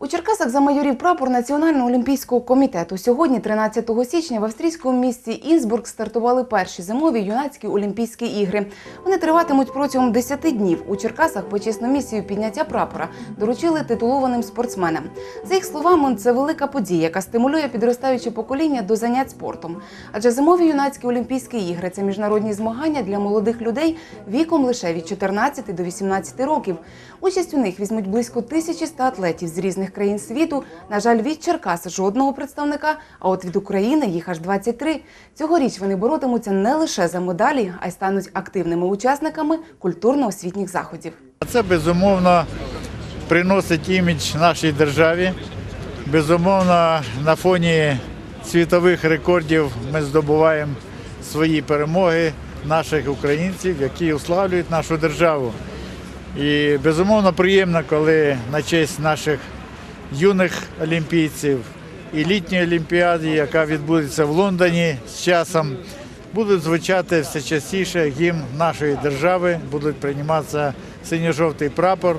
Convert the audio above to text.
У Черкасах замайорів прапор Національного олімпійського комітету. Сьогодні, 13 січня, в австрійському місті Інсбург стартували перші зимові юнацькі Олімпійські ігри. Вони триватимуть протягом 10 днів. У Черкасах почесну місію підняття прапора доручили титулованим спортсменам. За їх словами, це велика подія, яка стимулює підростаюче покоління до занять спортом. Адже зимові юнацькі Олімпійські ігри це міжнародні змагання для молодих людей віком лише від 14 до 18 років. Участь у них візьмуть близько 1100 атлетів з різних країн світу. На жаль, від Черкас жодного представника, а от від України їх аж 23. Цьогоріч вони боротимуться не лише за медалі, а й стануть активними учасниками культурно-освітніх заходів. Це безумовно приносить імідж нашій державі. Безумовно, на фоні світових рекордів ми здобуваємо свої перемоги наших українців, які уславлюють нашу державу. І безумовно приємно, коли на честь наших юних олімпійців і літньої олімпіади, яка відбудеться в Лондоні з часом, будуть звучати все частіше гімн нашої держави, будуть прийматися синьо-жовтий прапор.